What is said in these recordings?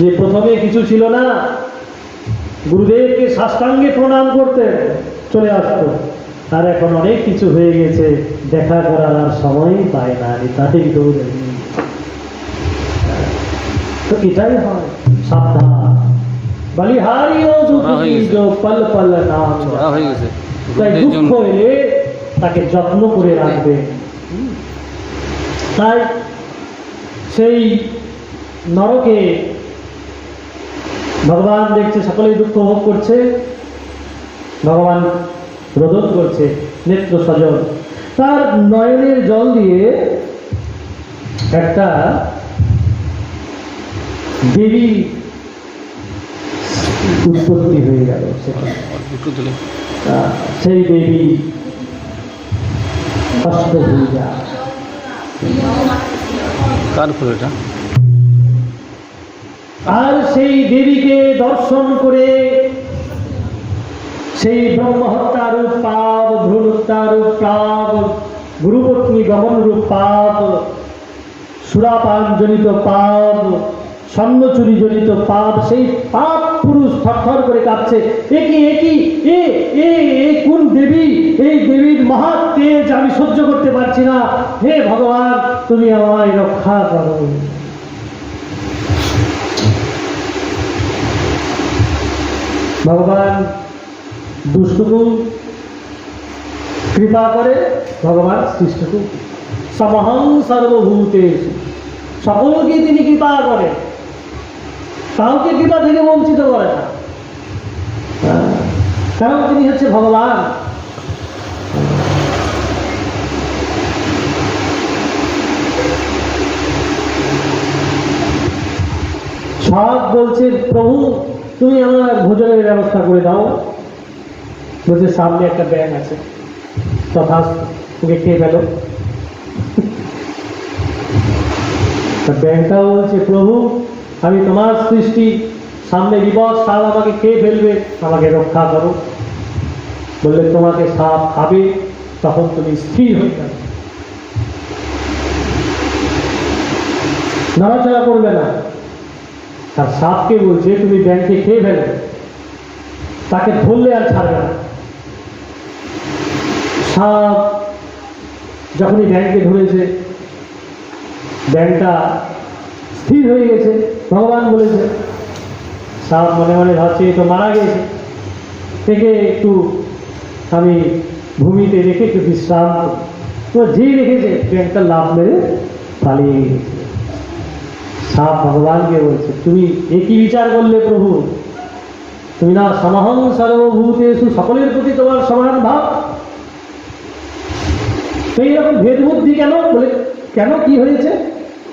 যে প্রথমে কিছু ছিল না গুরুদেবকে সাষ্টাঙ্গে প্রণাম করতে চলে আসত। আর এখন অনেক কিছু হয়ে গেছে দেখা করার আর সময়ই পায় না আমি তাদের গৌরব তো এটাই হয় সাবধান। তাকে যত্ন করে রাখবে। তাই সেই নরকে ভগবান দেখছে, সকলেই দুঃখ ভোগ করছে। ভগবান রোদন করছে, নেত্র সজল। তার নয়নের জল দিয়ে একটা দেবী উৎপত্তি হয়ে গেল সেই দেবী অষ্টভুজা। কার ফুল এটা? আর সেই দেবীকে দর্শন করে সেই ব্রহ্মহত্যার পাপ ভ্রূণত্যার পাপ, গুরুপত্নী গমন রূপ পাপ, সুরাপানজনিত পাপ স্বর্ণচুরি জনিত পাপ, সেই পাপ পুরুষ থরথর করে কাঁপছে। একই একই এ এ এ কোন দেবী? এই দেবীর মহৎ তেজ আমি সহ্য করতে পারছি না। হে ভগবান, তুমি আমায় রক্ষা করো। ভগবান দুষ্টুকু কৃপা করে ভগবান সৃষ্টকু সমহং সর্বভূতে সকলকে তিনি কৃপা করেন। কাউকে কৃপা থেকে বঞ্চিত করে না। কারণ তিনি হচ্ছে ভগবান। সব বলছে প্রভু। তুমি আমার ভোজনের ব্যবস্থা করে দাও। বলছে, সামনে একটা ব্যাগ আছে। তথা ওকে খেয়ে তা ব্যাংকটাও বলছে, প্রভু, আমি তোমার সৃষ্টি। সামনে বিপদ সাপ আমাকে খেয়ে ফেলবে। আমাকে রক্ষা করো। বললে, তোমাকে সাপ খাবে, তখন তুমি স্থির হয়ে যাবে। নড়াচড়া করবে না। আর সাপকে বলছে, তুমি ব্যাংকে খেয়ে ফেলবে তাকে ধরলে আর ছাড়বে না। সাপ যখনই ব্যাংকে ধরেছে, ব্যাংকটা স্থির হয়ে গেছে, ভগবান বলেছে। সাপ মনে মনে ভাবছে তো মারা গেছে। থেকে একটু আমি ভূমিতে রেখে একটু বিশ্রাম যেই রেখেছে, ব্যাংকটা লাভ মেরে পালিয়ে গেছে। সাপ ভগবানকে বলছে, তুমি একই বিচার করলে প্রভু। তুমি না সমহং সর্বভূতেষু সকলের প্রতি তোমার সমান ভাব? সেই রকম ভেদ বুদ্ধি কেন? বলে, কেন? কি হয়েছে?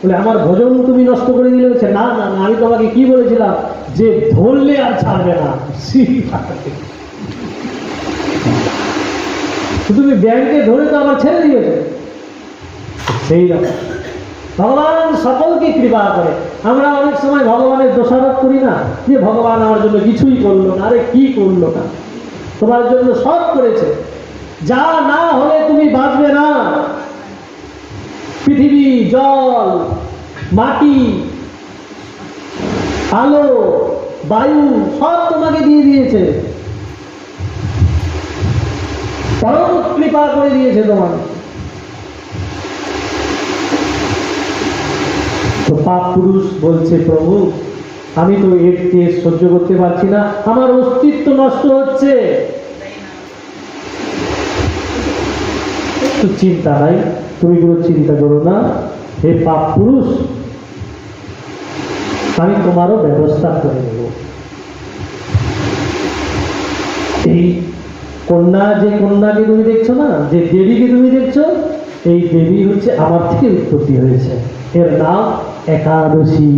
বলে, আমার ভোজন তুমি নষ্ট করে দিলে। বলছে, না না না, আমি তোমাকে কি বলেছিলাম? যে ধরলে আর ছাড়বে না। তুমি ব্যাংকে ধরে তো আমার ছেড়ে দিয়েছে। সেই রকম ভগবান সকলকে কৃপা করে। আমরা অনেক সময় ভগবানের দোষারোপ করি না যে ভগবান আমার জন্য কিছুই করল না, আরে কি করল না? তোমার জন্য সব করেছে। যা না হলে তুমি বাঁচবে না। পৃথিবী, জল, মাটি, আলো, বায়ু সব তোমাকে দিয়ে দিয়েছে। পরম কৃপা করে দিয়েছে তোমাকে পাপ পুরুষ বলছে, প্রভু, আমি তো এর কেস সহ্য করতে পারছি না। আমার অস্তিত্ব নষ্ট হচ্ছে। চিন্তা নাই, তুমি কোনো চিন্তা করো না। হে পাপ পুরুষ আমি তোমারও ব্যবস্থা করে নেব। এই কন্যা, যে কন্যাকে তুমি দেখছ না, যে দেবীকে তুমি দেখছ, এই দেবী হচ্ছে আমার থেকে উৎপত্তি হয়েছে। এর নাম একাদশী।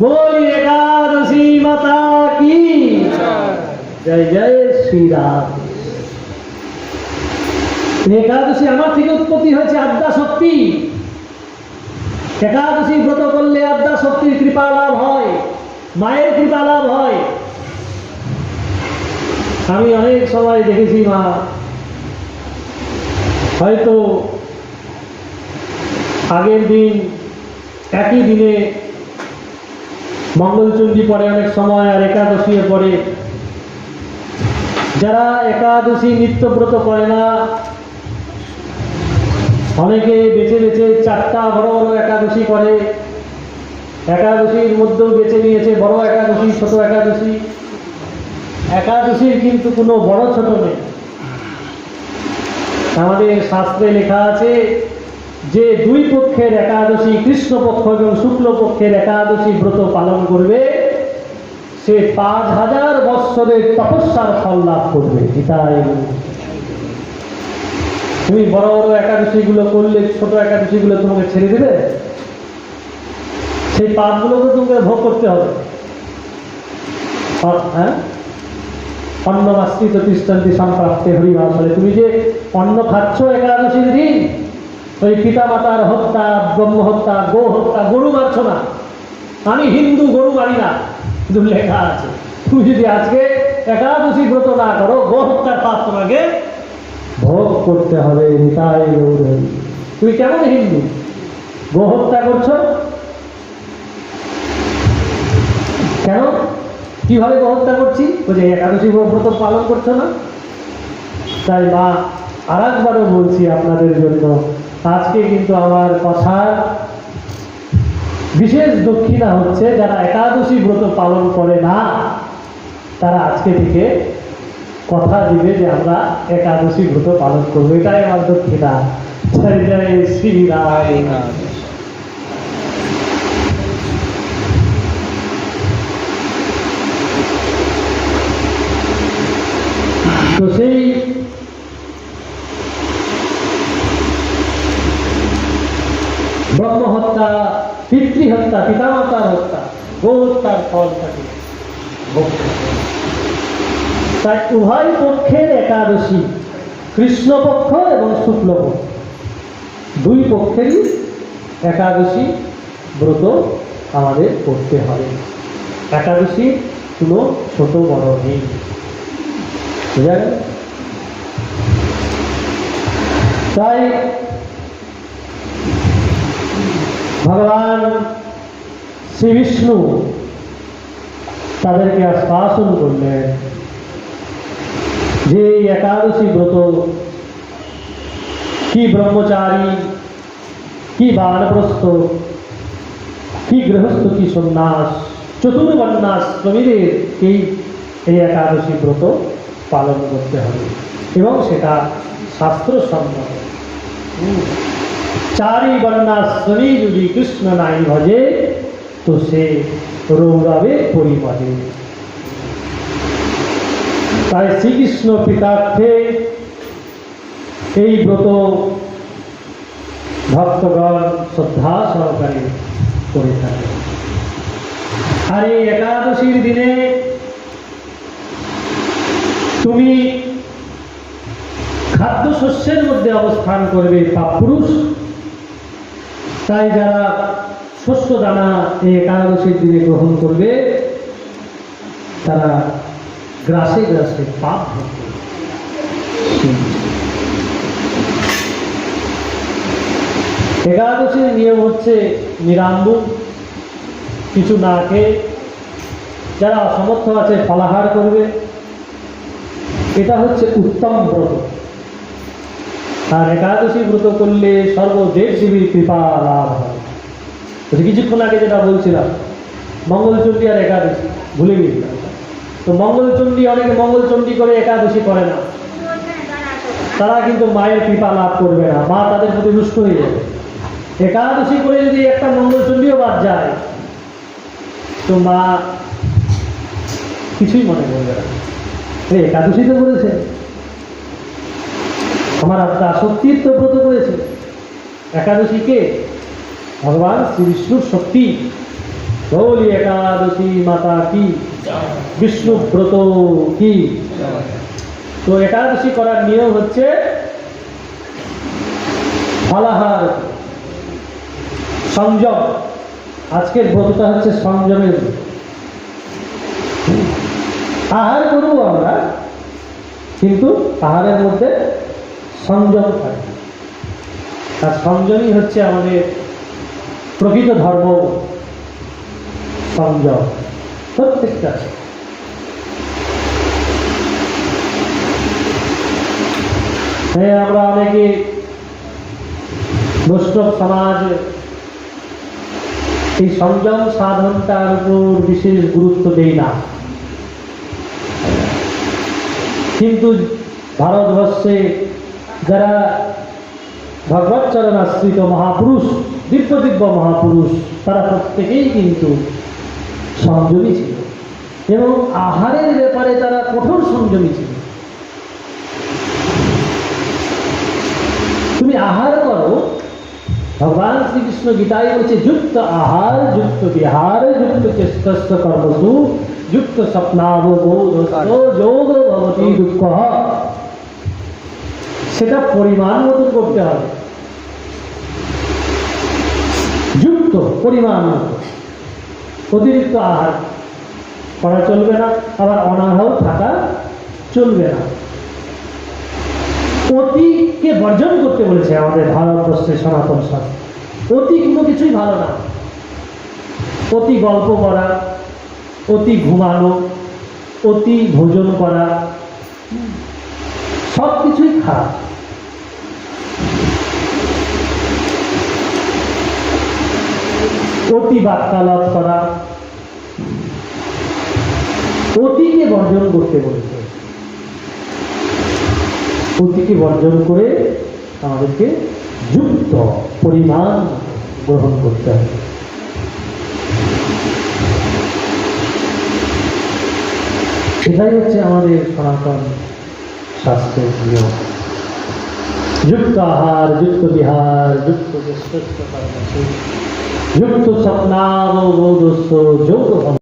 বলি একাদশী মাতা কি? জয় জয় শ্রীরাম। একাদশী আমার থেকে উৎপত্তি হয়েছে আদ্যা শক্তি। একাদশী ব্রত করলে আদ্যা শক্তির কৃপা লাভ হয়, মায়ের কৃপা লাভ হয়। আমি অনেক সময় দেখেছি মা, হয়তো আগের দিন একই দিনে মঙ্গলচণ্ডী পরে অনেক সময় আর একাদশীও পরে। যারা একাদশী নিত্যব্রত করে না, অনেকে বেছে বেছে চারটা বড় বড় একাদশী করে। একাদশীর মধ্যেও বেছে নিয়েছে বড় একাদশী, ছোট একাদশী। একাদশীর কিন্তু কোনো বড় ছোট নেই। আমাদের শাস্ত্রে লেখা আছে যে দুই পক্ষের একাদশী কৃষ্ণপক্ষ এবং শুক্লপক্ষের একাদশী ব্রত পালন করবে, সে পাঁচ হাজার বৎসরের তপস্যার ফল লাভ করবে। এটাই তুমি বড় বড় একাদশীগুলো করলে, ছোট একাদশীগুলো তোমাকে ছেড়ে দেবে? সেই পাপগুলোকে তোমাকে ভোগ করতে হবে। হ্যাঁ? অন্নমাস্তিত তিষ্ঠান্তি সম্প্রাপ্তে হরিভাষলে তুমি যে অন্ন খাচ্ছ একাদশীর দিন ওই পিতা মাতার হত্যা ব্রহ্ম হত্যা গো হত্যা গরু মারছ না। আমি হিন্দু, গরু মারি না। কিন্তু লেখা আছে, তুমি যদি আজকে একাদশী ব্রত না করো গো হত্যার পাপ তোমাকে ভোগ করতে হবে হরি। তুমি কেমন হিন্দু? গো হত্যা করছ? কেন? কীভাবে গো হত্যা করছি? বলছে একাদশী ব্রত পালন করছ না? তাই মা আর একবারও বলছি আপনাদের জন্য আজকে কিন্তু আমার কথার বিশেষ দক্ষিণা হচ্ছে যারা একাদশী ব্রত পালন করে না, তারা আজকে থেকে কথা দিবে যে আমরা একাদশী ব্রত পালন করব। এটাই আমার দক্ষিণা। তো সেই ব্রহ্ম হত্যা পিতৃহত্যা পিতামাতার হত্যা, গো হত্যার ফল থাকে। তাই উভয় পক্ষের একাদশী কৃষ্ণপক্ষ এবং শুক্লপক্ষ দুই পক্ষেরই একাদশী ব্রত আমাদের করতে হবে একাদশী কোনো ছোট বড় নেই বুঝা? তাই ভগবান শ্রী বিষ্ণু তাদেরকে আশ্বাসন করলেন যে এই একাদশী ব্রত কি ব্রহ্মচারী, কি বানপ্রস্থ, কি গৃহস্থ, কি সন্ন্যাস চতুর্বর্ণাশ্রমীদের এই এই একাদশী ব্রত পালন করতে হবে এবং সেটা শাস্ত্রসম্মত। চারি বর্ণাশ্রমী যদি কৃষ্ণ নাই ভজে তো সে রৌরবে পরিমলে তাই শ্রীকৃষ্ণ পিতার্থে এই ব্রত ভক্তগণ শ্রদ্ধা সহকারে করে থাকে। আর এই একাদশীর দিনে তুমি খাদ্যশস্যের মধ্যে অবস্থান করবে পাপুরুষ তাই যারা শস্য দানা এই একাদশীর দিনে গ্রহণ করবে, তারা গ্রাসে গ্রাসে পাপ একাদশীর নিয়ম হচ্ছে নিরাম্বুল কিছু না খেয়ে যারা অসমর্থ আছে ফলাহার করবে। এটা হচ্ছে উত্তম ব্রত। আর একাদশী ব্রত করলে সর্বদেব দেবীর কৃপা লাভ হয়। কিছুক্ষণ আগে যেটা বলছিলাম, মঙ্গলচণ্ডী আর একাদশী, ভুলে গিয়েছিলাম তো মঙ্গলচণ্ডী, অনেকে মঙ্গলচণ্ডী করে একাদশী করে না। তারা কিন্তু মায়ের কৃপা লাভ করবে না। মা তাদের প্রতি রুষ্ট হয়ে যাবে। একাদশী করে যদি একটা মঙ্গলচণ্ডীও বাদ যায়, তো মা কিছুই মনে করবে না। এই একাদশী তো করেছে। আমার আত্মা সত্যির তো ব্রত করেছে। একাদশী কে? ভগবান শ্রী বিষ্ণুর শক্তি। গৌরী একাদশী মাতা কি? বিষ্ণু ব্রত কি? তো একাদশী করার নিয়ম হচ্ছে ফলাহার, সংযম। আজকের ব্রতটা হচ্ছে সংযমের। আহার করব আমরা, কিন্তু আহারের মধ্যে সংযম থাকে। আর সংযমই হচ্ছে আমাদের প্রকৃত ধর্ম সংযম, প্রত্যেকটা হ্যাঁ আমরা অনেকে বৈষ্ণব সমাজ এই সংযম সাধনটার উপর বিশেষ গুরুত্ব দেই না। কিন্তু ভারতবর্ষে যারা ভগবত চরণ আশ্রিত মহাপুরুষ দিব্য দিব্য মহাপুরুষ, তারা প্রত্যেকেই কিন্তু সংযমী ছিল। এবং আহারের ব্যাপারে তারা কঠোর সংযমী ছিল। তুমি আহার করো, ভগবান শ্রীকৃষ্ণ গীতায় বলছে, যুক্ত আহার, যুক্ত বিহার, যুক্ত চেষ্টস্য কর্মসু, যুক্ত স্বপ্নাববোধস্য যোগ ভবতি দুঃখ। সেটা পরিমাণ মতো করতে হবে। পরিমাণ অতিরিক্ত আহার করা চলবে না, আবার অনাহাও থাকা চলবে না। অতিকে বর্জন করতে বলেছে আমাদের ভারতবর্ষের সনাতন শাস্ত্র অতি কোনো কিছুই ভালো না। অতি গল্প করা, অতি ঘুমানো, অতি ভোজন করা সব কিছুই খারাপ। অতি করা। অতিকে বর্জন করতে বলেছে। অতিকে বর্জন করে আমাদেরকে যুক্ত, পরিমাণ গ্রহণ করতে হবে। এটাই হচ্ছে আমাদের সনাতন শাস্ত্রের নিয়ম। যুক্ত আহার, যুক্ত বিহার, যুক্ত যুক্ত স্বপ্নাববোধস্য যোগ